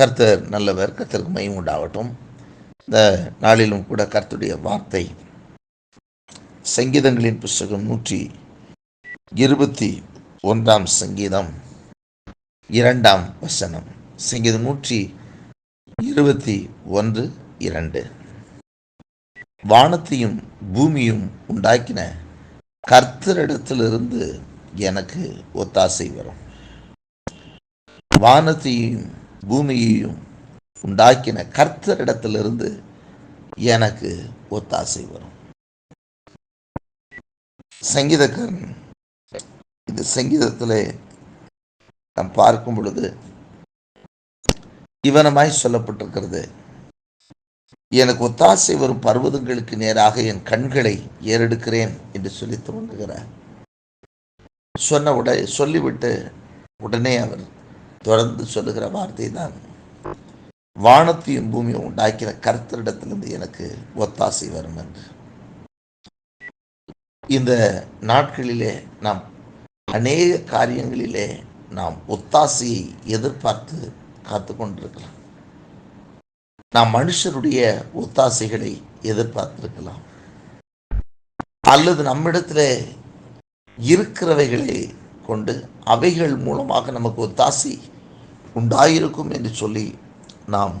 கர்த்தர் நல்லவர் கர்த்தருக்கு மயம் உண்டாகட்டும். இந்த நாளிலும் கூட கர்த்தருடைய வார்த்தை சங்கீதங்களின் புஸ்தகம் நூற்றி இருபத்தி ஒன்றாம் சங்கீதம் இரண்டாம் வசனம். சங்கீதம் நூற்றி இருபத்தி ஒன்று இரண்டு. வானத்தையும் பூமியும் உண்டாக்கின கர்த்தரிடத்திலிருந்து எனக்கு ஒத்தாசை வரும். வானத்தையும் பூமியையும் உண்டாக்கின கர்த்தரிடத்திலிருந்து எனக்கு ஒத்தாசை வரும். சங்கீதக்காரன் இந்த சங்கீதத்தில் நாம் பார்க்கும் பொழுது இவனமாய் சொல்லப்பட்டிருக்கிறது எனக்கு ஒத்தாசை வரும் பர்வதங்களுக்கு நேராக என் கண்களை ஏறெடுக்கிறேன் என்று சொல்லி துவங்குகிறார். சொன்ன உடனே சொல்லிவிட்டு உடனே அவர் தொடர்ந்து சொல்லுகிற வார்த்தை தான் வானத்தையும் பூமியும் உண்டாக்கிற கர்த்தரிடத்திலிருந்து எனக்கு ஒத்தாசை வரும் என்று. இந்த நாட்களிலே நாம் அநேக காரியங்களிலே நாம் ஒத்தாசையை எதிர்பார்த்து காத்து கொண்டிருக்கலாம். நாம் மனுஷருடைய ஒத்தாசைகளை எதிர்பார்த்திருக்கலாம். அல்லது நம்மிடத்தில் இருக்கிறவைகளை கொண்டு அவைகள் மூலமாக நமக்கு ஒத்தாசை உண்டாயிருக்கும் என்று சொல்லி நாம்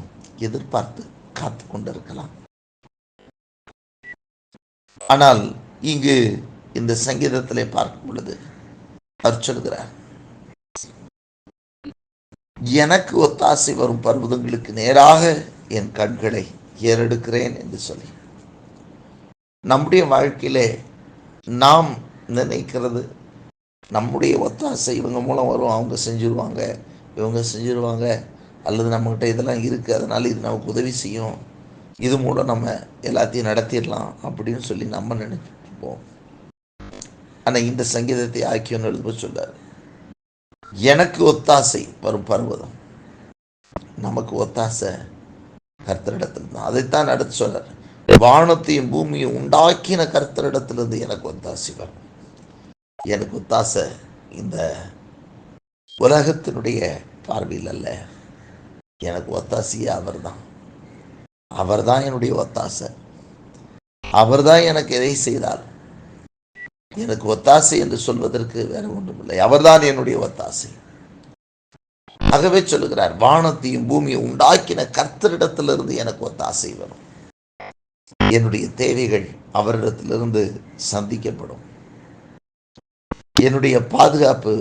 எதிர்பார்த்து காத்து கொண்டிருக்கலாம். ஆனால் இங்கு இந்த சங்கீதத்திலே பார்க்கும் பொழுது அவர் சொல்கிறார் எனக்கு ஒத்தாசை வரும் பர்வதங்களுக்கு நேராக என் கண்களை ஏறெடுக்கிறேன் என்று சொல்லி. நம்முடைய வாழ்க்கையிலே நாம் நினைக்கிறது நம்முடைய ஒத்தாசை இவங்க மூலம் வரும். அவங்க செஞ்சுருவாங்க. இவங்க செஞ்சுருவாங்க. அல்லது நம்மக்கிட்ட இதெல்லாம் இருக்குது அதனால் இது நமக்கு உதவி செய்யும். இது மூலம் நம்ம எல்லாத்தையும் நடத்திடலாம் அப்படின்னு சொல்லி நம்ம நினைச்சிருப்போம். ஆனால் இந்த சங்கீதத்தை ஆக்கியோன்னு எழுத சொல்லார் எனக்கு ஒத்தாசை வரும் பர்வதம். நமக்கு ஒத்தாசை கர்த்தரிடத்தில் தான் அதைத்தான் அடுத்து சொல்கிறார் வானத்தையும் பூமியும் உண்டாக்கின கர்த்தரிடத்திலிருந்து எனக்கு ஒத்தாசை வரும். எனக்கு ஒத்தாசை இந்த உலகத்தினுடைய பார்வையில் அல்ல. எனக்கு ஒத்தாசையே அவர் தான் அவர் தான் என்னுடைய ஒத்தாசை. அவர் தான் எனக்கு எதை செய்தார் எனக்கு ஒத்தாசை என்று சொல்வதற்கு வேற ஒன்றுமில்லை. அவர்தான் என்னுடைய ஒத்தாசை. ஆகவே சொல்லுகிறார் வானத்தையும் பூமியை உண்டாக்கின கர்த்தரிடத்திலிருந்து எனக்கு ஒத்தாசை வரும். என்னுடைய தேவைகள் அவரிடத்திலிருந்து சந்திக்கப்படும். என்னுடைய பாதுகாப்பு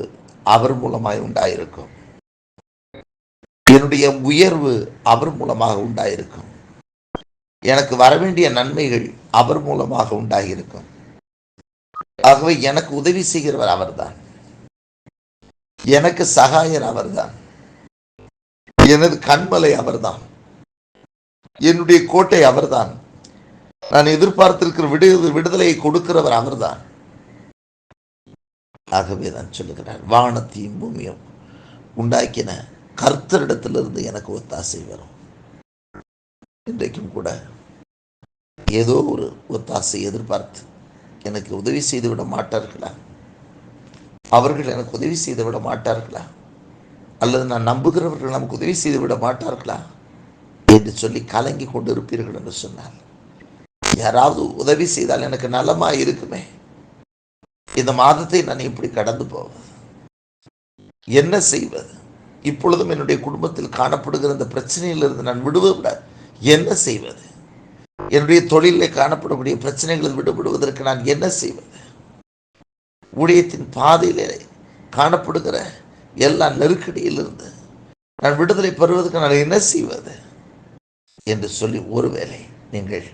அவர் மூலமாய் உண்டாயிருக்கும். என்னுடைய உயர்வு அவர் மூலமாக உண்டாயிருக்கும். எனக்கு வரவேண்டிய நன்மைகள் அவர் மூலமாக உண்டாகியிருக்கும் ஆகவே எனக்கு உதவி செய்கிறவர் அவர்தான். எனக்கு சகாயர் அவர்தான். எனது கண்மலை அவர்தான். என்னுடைய கோட்டை அவர்தான். நான் எதிர்பார்த்திருக்கிற விடு விடுதலையை கொடுக்கிறவர் அவர்தான். ஆகவே தான் சொல்லுகிறார் வானத்தையும் பூமியும் உண்டாக்கின கர்த்தரிடத்திலிருந்து எனக்கு ஒத்தாசை வரும். இன்றைக்கும் கூட ஏதோ ஒரு ஒத்தாசை எதிர்பார்த்து எனக்கு உதவி செய்து விட மாட்டார்களா? அவர்கள் எனக்கு உதவி செய்து விட மாட்டார்களா? அல்லது நான் நம்புகிறவர்கள் நமக்கு உதவி செய்து விட மாட்டார்களா? என்று சொல்லி கலங்கி கொண்டு இருப்பீர்கள் என்று சொன்னார். யாராவது உதவி செய்தால் எனக்கு நலமாக இருக்குமே? இந்த மாதத்தை நான் எப்படி கடந்து போவது என்ன செய்வது? இப்பொழுதும் என்னுடைய குடும்பத்தில் காணப்படுகிற இந்த பிரச்சனையிலிருந்து நான் விடுவதை என்ன செய்வது? என்னுடைய தொழிலில் காணப்படக்கூடிய பிரச்சனைகளில் விடுபடுவதற்கு நான் என்ன செய்வது? ஊழியத்தின் பாதையிலே காணப்படுகிற எல்லா நெருக்கடியிலிருந்து நான் விடுதலை பெறுவதற்கு நான் என்ன செய்வது? என்று சொல்லி ஒருவேளை நீங்கள்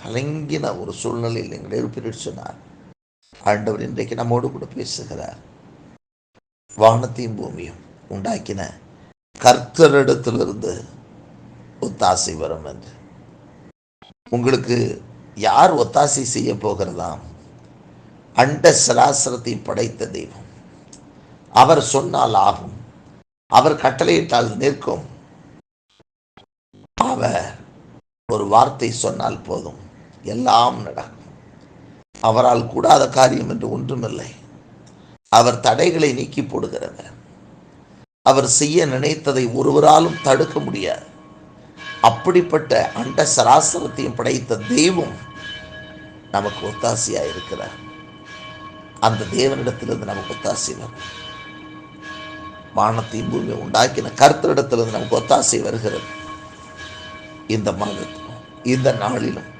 கலங்கின ஒரு சூழ்நிலையில் நீங்கள் இருப்பீர்கள் சொன்னார் ஆண்டவர் இன்றைக்கு நம்மோடு கூட பேசுகிறார். வானத்தையும் பூமியும் உண்டாக்கின கர்த்தரிடத்திலிருந்து ஒத்தாசை வரும் என்று. உங்களுக்கு யார் ஒத்தாசை செய்ய போகிறதாம்? அண்ட சராசரத்தை படைத்த தெய்வம். அவர் சொன்னால் ஆகும். அவர் கட்டளையிட்டால் நிற்கும். அவர் ஒரு வார்த்தை சொன்னால் போதும். எல்லாம் நடக்கும். அவரால் கூடாத காரியம் என்று ஒன்றுமில்லை. அவர் தடைகளை நீக்கி போடுகிறவர். அவர் செய்ய நினைத்ததை ஒருவராலும் தடுக்க முடியாது. அப்படிப்பட்ட அண்ட சராசரத்தையும் படைத்த தெய்வம் நமக்கு ஒத்தாசியாக இருக்கிறார். அந்த தேவனிடத்திலிருந்து நமக்கு ஒத்தாசை வரும். வானத்தையும் பூமி உண்டாக்கின கருத்தரிடத்திலிருந்து நமக்கு ஒத்தாசை வருகிறது. இந்த மாதத்திலும் இந்த நாளிலும்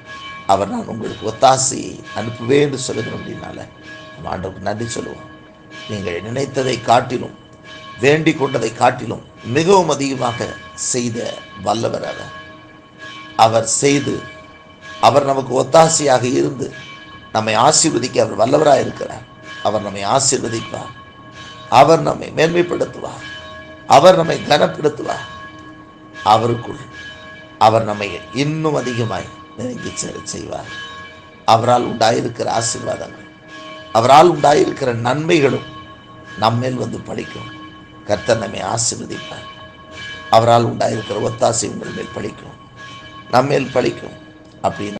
அவர் நான் உங்களுக்கு ஒத்தாசி அனுப்புவேன்னு சொல்லுகிறோம் அப்படின்னால நம்ம ஆண்டவருக்கு நன்றி சொல்லுவோம். நீங்கள் நினைத்ததை காட்டிலும் வேண்டிக் கொண்டதை காட்டிலும் மிகவும் அதிகமாக செய்த வல்லவர் அவர். அவர் செய்து அவர் நமக்கு ஒத்தாசையாக இருந்து நம்மை ஆசீர்வதிக்க அவர் வல்லவராக இருக்கிறார். அவர் நம்மை ஆசீர்வதிப்பார். அவர் நம்மை மேன்மைப்படுத்துவார். அவர் நம்மை கனப்படுத்துவார். அவருக்குள் அவர் நம்மை இன்னும் அதிகமாய் நெருங்கி செய்வார். அவரால் உண்டாயிருக்கிற ஆசீர்வாதங்கள் அவரால் உண்டாயிருக்கிற நன்மைகளும் நம்மேல் வந்து படிக்கும் கர்த்தர் நம்மை ஆசீர்வதிப்பார். அவரால் உண்டாயிருக்கிற ஒத்தாசை உங்கள் மேல் படிக்கும் நம்மேல் படிக்கும் அப்படின்னு